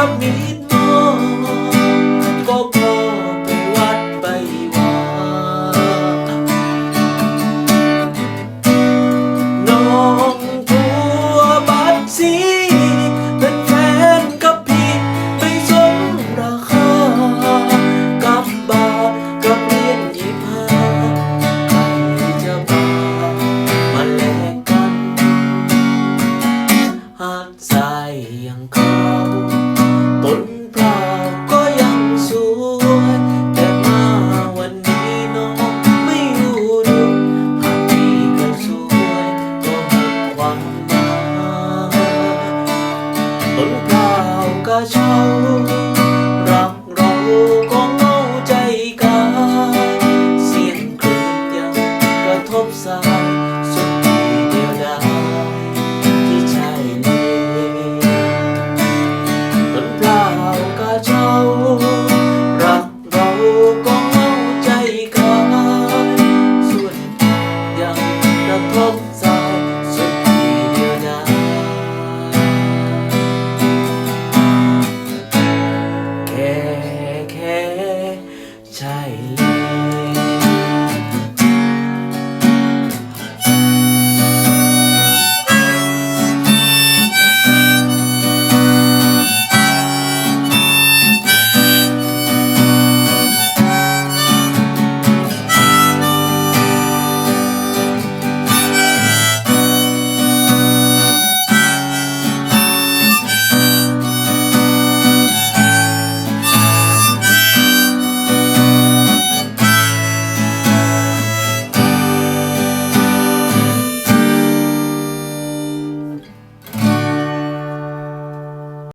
ก็พอไปวัดไปวาน้องทัวบัดสีเป็นแฟนกับพี่ไม่สมราคา กับบากับเรียญยี่าใครจะมามาแลกกันหากใจยังเขา rong rong